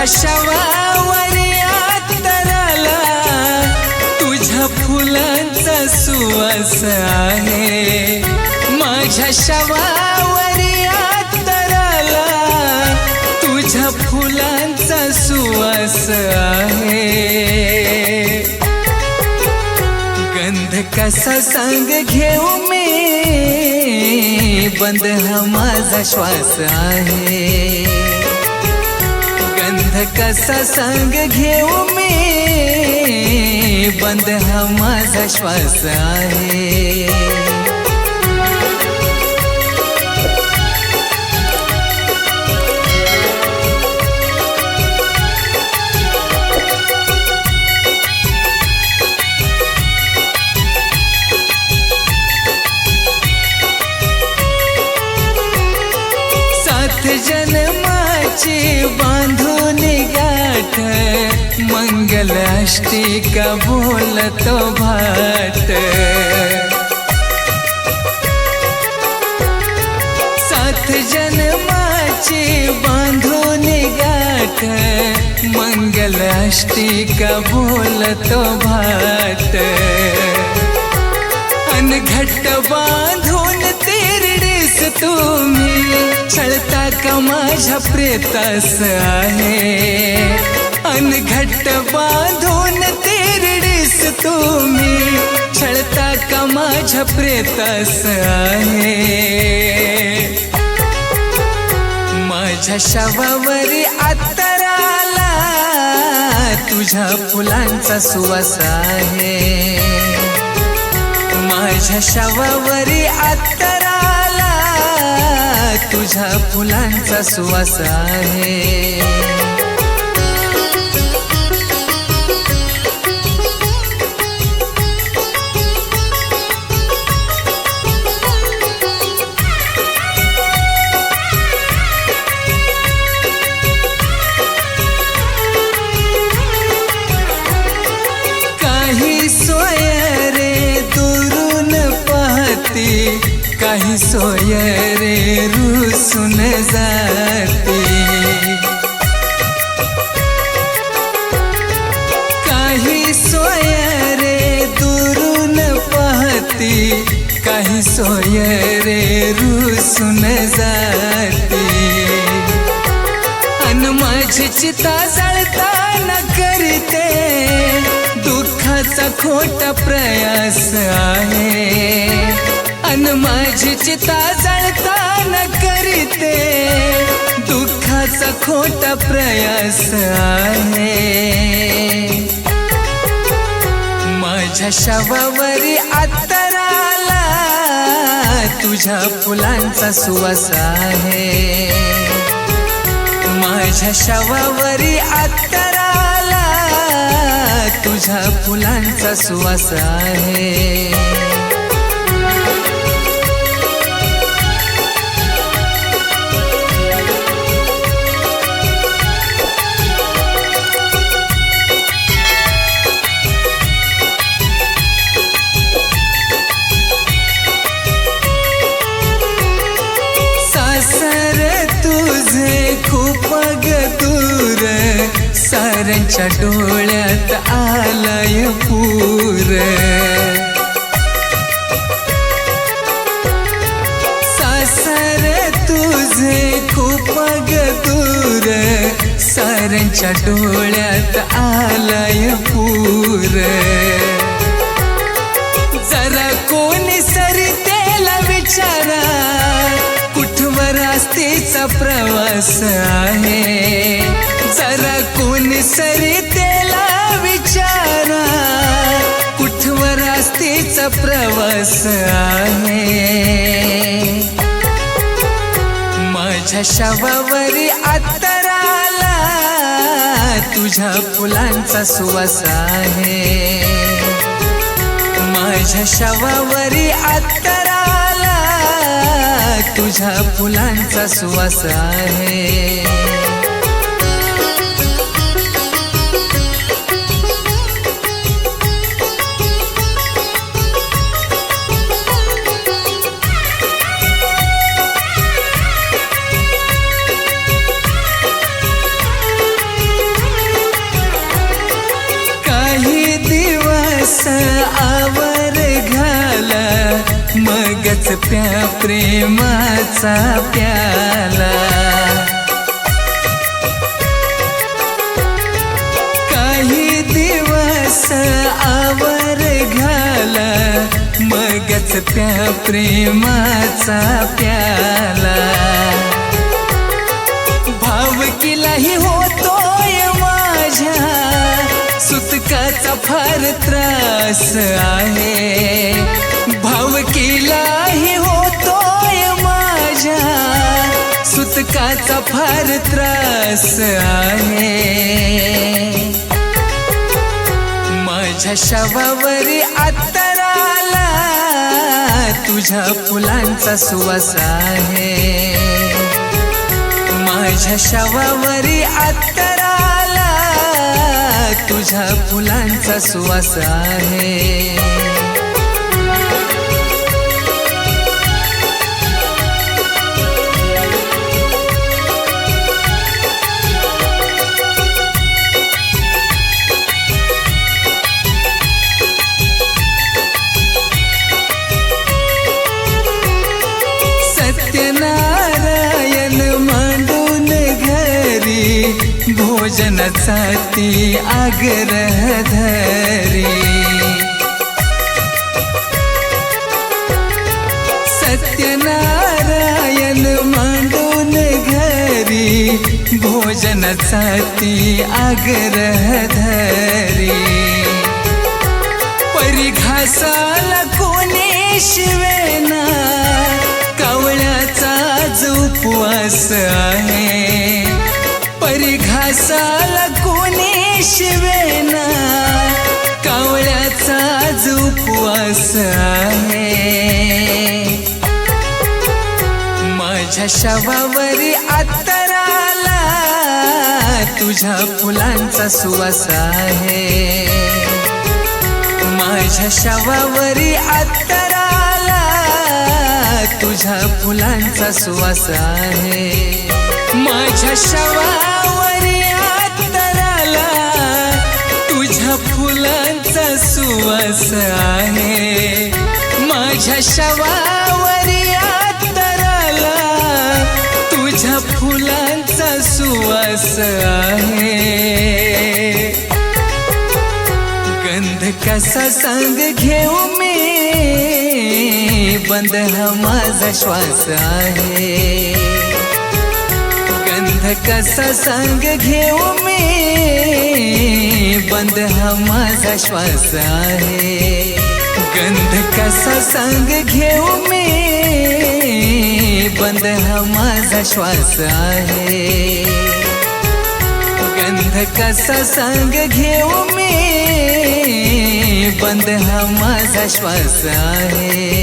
माझ्या शवावरी तुझ्या फुलांचा सुवास आहे. माझ्या शवावरी आतराला तुझ्या फुलांचा सुवास आहे. गंध कसा सांग घेऊ मी? बंद हा माझा श्वास आहे. कसा सांग घेऊ मी? बंद हा माझा श्वास आहे. मंगलाष्टी अष्टिका बोलतो भाट सात जन्माची बांधून गाठ मंगलाष्टी अष्टिका बोलतो भाट अन बांधून तेरडेस तुम्ही चळता का माझ्या प्रेतास आहे? अन घट्ट बांधून तेरडीस तुम्ही छळता का माझ्या प्रेतास आहे? माझ्या शवावरी आतराला तुझ्या फुलांचा सुवास आहे. माझ्या शवावरी आतराला तुझ्या फुलांचा सुवास आहे. काही सोय रे रुसून जाती। काही सोय रे दुरून पाहती काही सोय रे रुसून जाती। अन माझी चिता जळताना करते दुःखाचा खोटा प्रयास आहे। अन माझी चिता जळताना करीते. दुःखाचा खोटा प्रयास आहे. माझ्या शवावरी आतराला तुझ्या फुलांचा सुवास आहे. माझ्या शवावरी आतराला तुझ्या फुलांचा सुवास आहे. डोळ्यात आलाय पूर. सासर तुझे खूप ग दूर. साऱ्यांच्या डोळ्यात आलाय पूर. जरा कोणी सरी त्याला विचारा कुठवर असतेचा प्रवास कुठवर प्रवास आहे. माझ्या शवावरी आतराला तुझ्या फुलांचा सुवास आहे. माझ्या शवावरी आतराला तुझ्या फुलांचा सुवास आहे. त्या प्रेमाचा प्याला. काही दिवस आवर घाला मगच त्या प्रेमाचा प्याला. भावकीलाही होतोय माझ्या सुतकाचा फार त्रास आहे. माझ्या फार त्रास आहे? माझ्या शवावरी आतराला तुझ्या फुलांचा सुवास आहे. माझ्या शवावरी आतराला तुझ्या फुलांचा सुवास आहे. भोजनाचा आग्रह धरी सत्यनारायण मांडून घरी भोजनाचा ती आग्रह धरी परिघासाला कोणी शिवेना कवळ्याचा जो उपवास आहे। परिघासा शिवेना कावळ्याचा जो उपवास आहे. माझ्या शवावरी आतराला तुझ्या फुलांचा सुवास आहे. माझ्या शवावरी आतराला तुझ्या फुलांचा सुवास आहे. माझ्या शवा सुवास आहे. माझ्या शवावरी आतराला तुझ्या फुलांचा सुवास आहे. गंध कसा सांग घेऊ मी? बंद हा माझा श्वास आहे. बंध कसा सांग घेऊ मी. बंद हा माझा श्वास आहे. गंध कसा सांग घेऊ मी. बंद हा माझा श्वास आहे. गंध कसा सांग घेऊ मी. बंद हा माझा श्वास आहे.